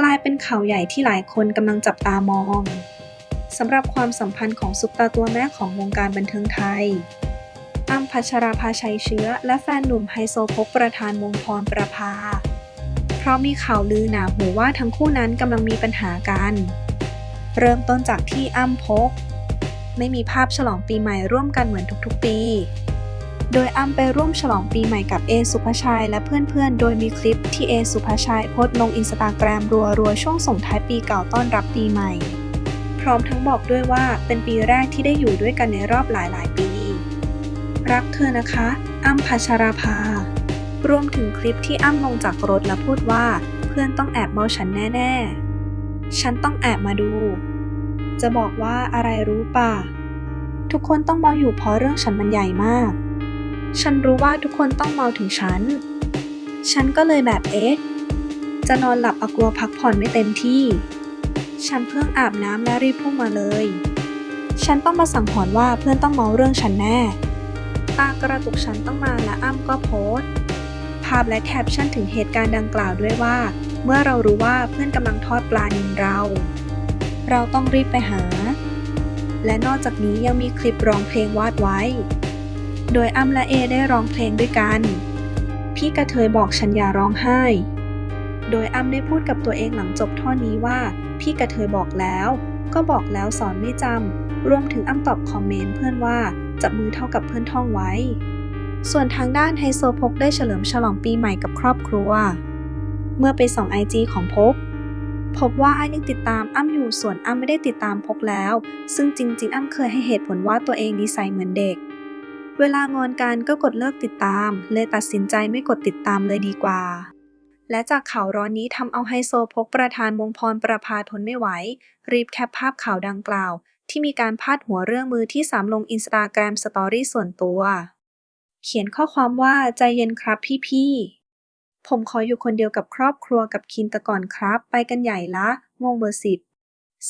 กลายเป็นข่าวใหญ่ที่หลายคนกำลังจับตามองสำหรับความสัมพันธ์ของซุปตาตัวแม่ของวงการบันเทิงไทยอ้ำพัชราภาชัยเชื้อ และแฟนหนุ่มไฮโซพกประธานวงพรประภา เพราะมีข่าวลือหนาหูว่าทั้งคู่นั้นกำลังมีปัญหากัน เริ่มต้นจากที่อ้ำพก ไม่มีภาพฉลองปีใหม่ร่วมกันเหมือนทุกๆปี โดยอ้ำไปร่วมฉลองปีใหม่กับเอสุภาชัยและเพื่อนๆ โดยมีคลิปที่เอสุภาชัยโพสต์ลงอินสตาแกรมรัวๆ ช่วงส่งท้ายปีเก่าต้อนรับปีใหม่ พร้อมทั้งบอกด้วยว่าเป็นปีแรกที่ได้อยู่ด้วยกันในรอบหลายๆ ปี รักเธอนะคะ อ้ำพัชราภารวมถึงคลิปที่อ้ำลงจากรถและพูดว่า เพื่อนต้องแอบเมาฉันแน่ ๆ ฉันต้องแอบมาดู จะบอกว่าอะไรรู้ป่ะ ทุกคนต้องเมาอยู่เพราะเรื่องฉันมันใหญ่มาก ฉันรู้ว่าทุกคนต้องเมาถึงฉัน ฉันก็เลยแบบเอ๊ะ จะนอนหลับเอากลัวพักผ่อนไม่เต็มที่ ฉันเพิ่งอาบน้ำและรีบพุ่งมาเลย ฉันต้องมาสั่งหอนว่าเพื่อนต้องเมาเรื่องฉันแน่ ตากระตุกฉันต้องมาและอ้ำก็โพสภาพและแคปชั่นถึงเหตุการณ์ดังกล่าวด้วยว่า เมื่อเรารู้ว่าเพื่อนกำลังทอดปลานินเรา เราต้องรีบไปหา และนอกจากนี้ยังมีคลิปร้องเพลงวาดไว้ โดยอ้ำและเอได้ร้องเพลงด้วยกัน พี่กระเทยบอกฉันอย่าร้องไห้ โดยอ้ำได้พูดกับตัวเองหลังจบท่อนนี้ว่า พี่กระเทยบอกแล้ว ก็บอกแล้วสอนไม่จำรวมถึงอ้ำตอบคอมเมนต์เพื่อนว่าจับมือเท่ากับเพื่อนท่องไว้ ส่วนทางด้านไฮโซพกได้เฉลิมฉลองปีใหม่กับครอบครัว เมื่อไปส่องไอจีของพกพบว่าอ้ำยังติดตามอ้ำอยู่ส่วนอ้ำไม่ได้ติดตามพกแล้ว ซึ่งจริง ๆ อ้ำเคยให้เหตุผลว่าตัวเองนิสัยเหมือนเด็ก เวลางอนกันก็กดเลิกติดตาม เลยตัดสินใจไม่กดติดตามเลยดีกว่า และจากข่าวร้อนนี้ทำเอาไฮโซพกประธานวงพรประภาทนไม่ไหว รีบแคปภาพข่าวดังกล่าว ที่มีการพาดหัวเรื่องมือที่สามลงอินสตาแกรมสตอรี่ส่วนตัว เขียนข้อความว่าใจเย็นครับพี่ๆ ผมขออยู่คนเดียวกับครอบครัวกับคินตะก่อนครับ ไปกันใหญ่ละงงเบอร์สิบ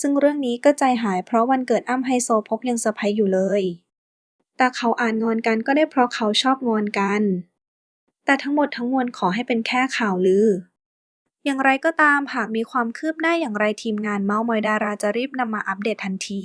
ซึ่งเรื่องนี้ก็ใจหายเพราะวันเกิดอ้ำไฮโซพกยังเซอร์ไพรส์อยู่เลย แต่เขาอ่านงอนกันก็ได้เพราะเขาชอบงอนกัน แต่ทั้งหมดทั้งมวลขอให้เป็นแค่ข่าวลือ อย่างไรก็ตามหากมีความคืบหน้าอย่างไรทีมงานเมาส์มอยดาราจะรีบนำมาอัปเดตทันที